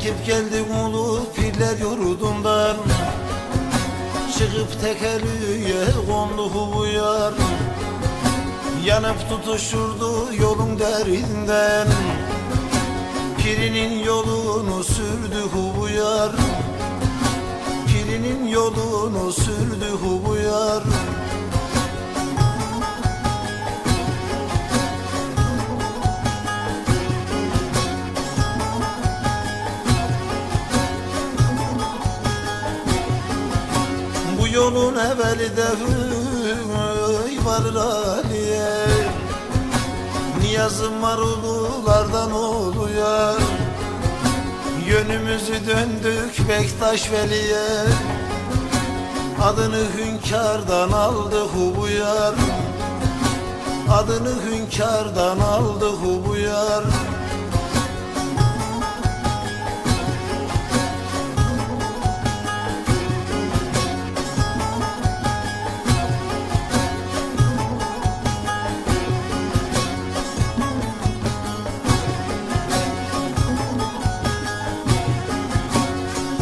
Çekip geldim ulu pirler yurdundan. Çıkıp tekerlüğe kondu bu yar. Yanıp tutuşurdu yolun derinden. Pirinin yolunu sürdü bu yar. Pirinin yolunu sürdü yolun evveli de hıy varır Aliye. Niyazım var ululardan oluyor Yönümüzü döndük Bektaş Veli'ye. Adını hünkârdan aldı bu yar Adını hünkârdan aldı bu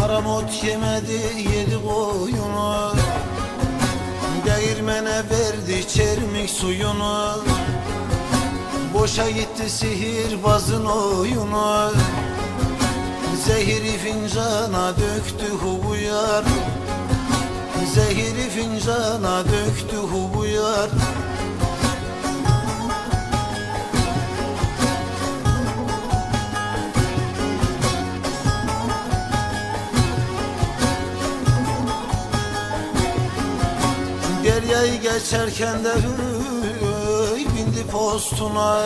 Haram ot yemedi yedi koyunu. Değirmene verdi çermik suyunu. Boşa gitti sihirbazın oyunu. Zehiri fincana döktü hubuyar Zehiri fincana döktü hubuyar Deryayı geçerken de hıy bindi postuna.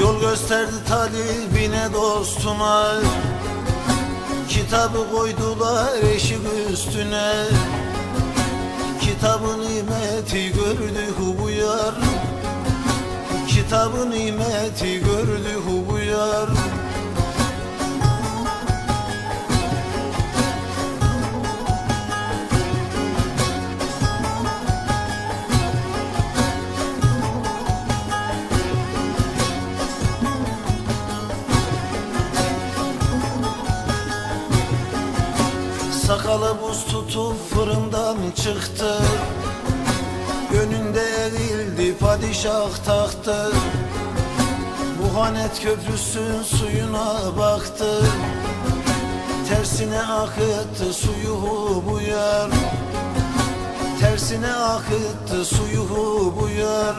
Yol gösterdi talibine dostuna. Kitabı koydular eşik üstüne. Kitabın nimeti gördü bu yar Kitabın nimeti Sakalı buz tutup fırından çıktı. Önünde eğildi padişah tahtı. Buhanet köprüsün suyuna baktı. Tersine akıttı suyu bu yar. Tersine akıttı suyu bu yar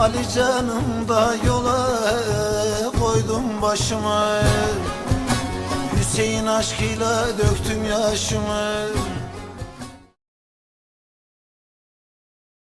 Ali canım da yola koydum başımı. Hüseyin aşkıyla döktüm yaşımı